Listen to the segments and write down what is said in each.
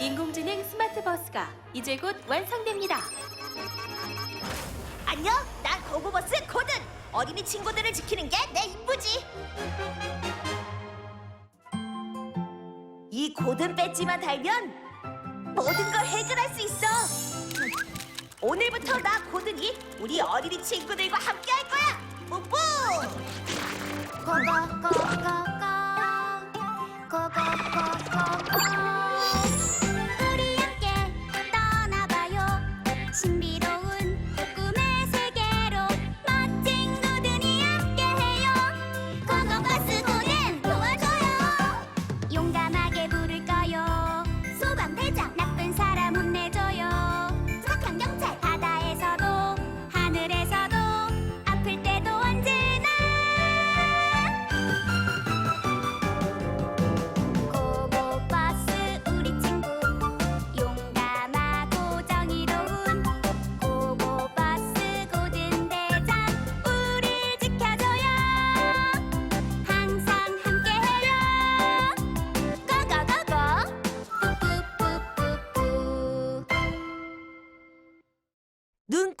인공지능 스마트 버스가 이제 곧 완성됩니다. 안녕, 난 고고버스 코든. 어린이 친구들을 지키는 게 내 임무지. 이 고든 배지만 달면 모든 걸 해결할 수 있어. 오늘부터 나 고든이 우리 어린이 친구들과 함께 할 거야. 뿌뿌! 우리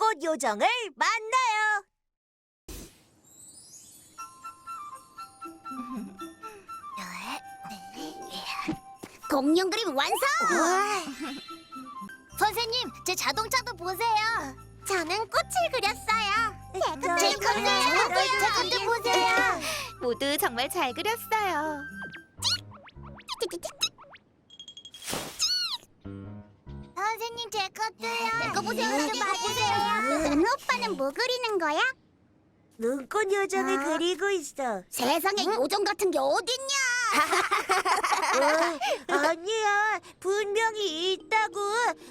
꽃 요정을 만나요. 공룡 그림 완성! 선생님, 제 자동차도 보세요. 저는 꽃을 그렸어요. 제 것도요. 제 것도 보세요. 모두 정말 잘 그렸어요. 것도요. 거 보세요. 좀 봐주세요. 은우 오빠는 뭐 그리는 거야? 눈꽃 요정을 아. 그리고 있어. 세상에 요정 같은 게 어딨냐? 어, 아니야, 분명히 있다고.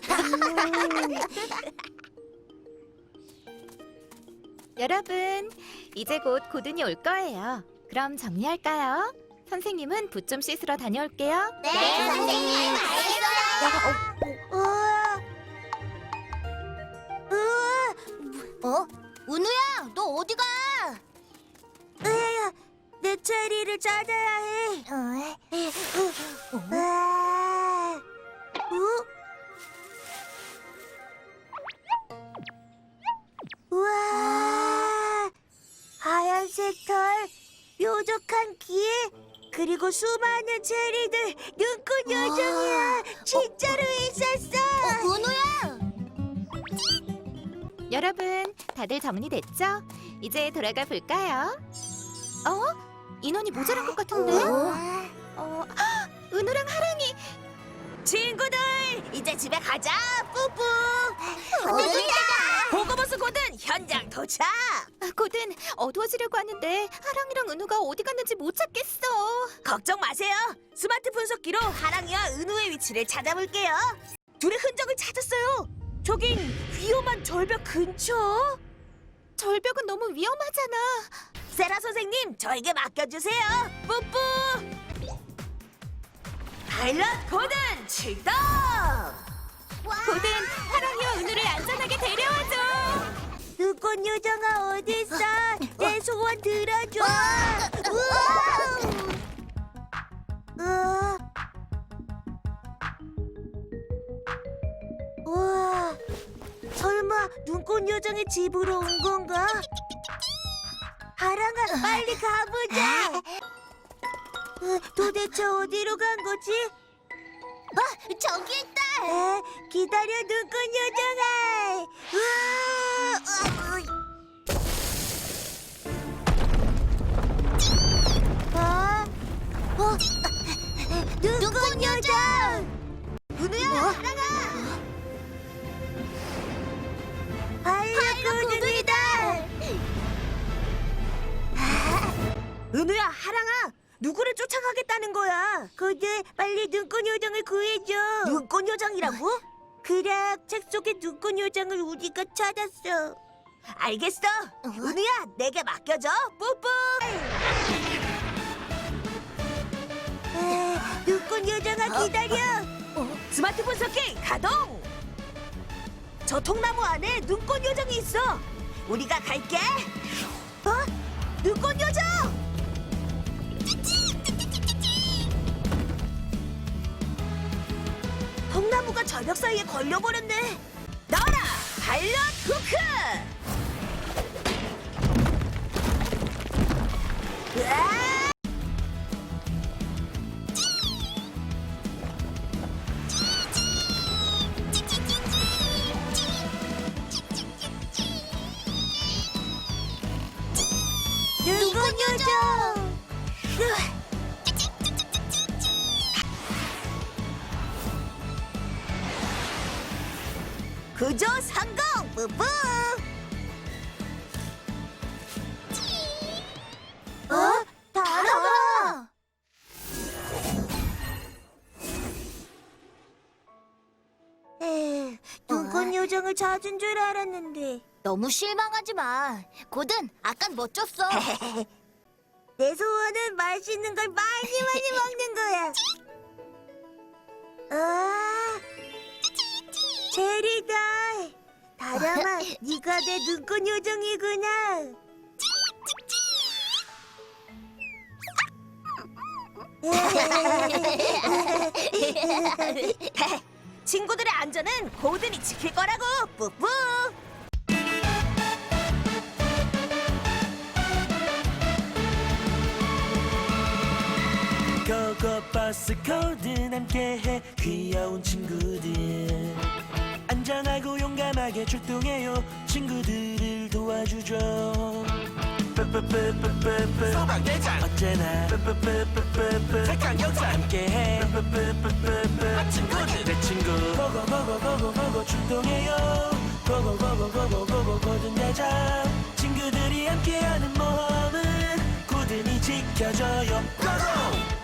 여러분, 이제 곧 고든이 올 거예요. 그럼 정리할까요? 선생님은 붓 좀 씻으러 다녀올게요. 네, 선생님. 알겠어요. 우 어? 은우야, 너 어디 가? 으야, 내 체리를 찾아야 해. 아, 어? 우와, 하얀색 털, 뾰족한 귀, 그리고 수많은 체리들, 눈꽃 요정이야. 진짜로 있었어. 은우야! 여러분, 다들 정리 됐죠? 이제 돌아가 볼까요? 어? 인원이 모자란 것 같은데? 어, 헉, 은우랑 하랑이 친구들, 이제 집에 가자. 뿌뿌. 보고버스 고든 현장 도착. 아, 고든 어두워지려고 하는데 하랑이랑 은우가 어디 갔는지 못 찾겠어. 걱정 마세요. 스마트 분석기로 하랑이와 은우의 위치를 찾아볼게요. 둘의 흔적을 찾았어요. 저긴 위험한 절벽 근처. 절벽은 너무 위험하잖아. 세라 선생님, 저에게 맡겨주세요. 뿌뿌. 파일럿 고든 출동. 고든 하랑이와 은우를 안전하게 데려와줘. 눈꽃 요정아 어디 있어? 내 소원 들어줘. 우와. 눈꽃 요정의 집으로 온 건가? 하랑아 빨리 가보자. 어, 도대체 어디로 간 거지? 어, 저기 있다! 에, 기다려 눈꽃 요정아. 어? 은우야, 하랑아! 누구를 쫓아가겠다는 거야? 근데 빨리 눈꽃 요정을 구해줘. 눈꽃 요정이라고? 그래, 책 속에 눈꽃 요정을 우리가 찾았어. 알겠어. 은우야, 내게 맡겨줘. 뿌뿌. 에, 눈꽃 요정아 기다려. 스마트 분석기 가동. 저 통나무 안에 눈꽃 요정이 있어. 우리가 갈게. 어? 눈꽃 요정! 나무가 절벽 사이에 걸려버렸네. 나와라, 발렛 후크! 으아! 눈꽃 요정! 그저 성공! 뿌뿌! 어? 달아! 에, 눈꽃 요정을 찾은 줄 알았는데 너무 실망하지 마. 고든 아깐 멋졌어. 내 소원은 맛있는 걸 많이 많이 먹는 거야. 아, 제리다. 다람아, 네가 내 눈꽃 요정이구나. 친구들의 안전은 고든이 지킬 거라고. 뿌뿌. 고고버스 코든 함께해 귀여운 친구들 잔잔하고 용감하게 출동해요. 친구들을 도와주죠. 뿌뿌뿌뿌뿌뿌 소방대장 언제나. 뿌뿌뿌뿌뿌뿌 색깔 경찰 함께해. 뿌뿌뿌뿌뿌 아, 친구들. 내 친구. 고고 고고 고고 고고 출동해요. 고고 고고 고고 고고 고든대장 친구들이 함께하는 모험은 굳은히 지켜줘요. 고고!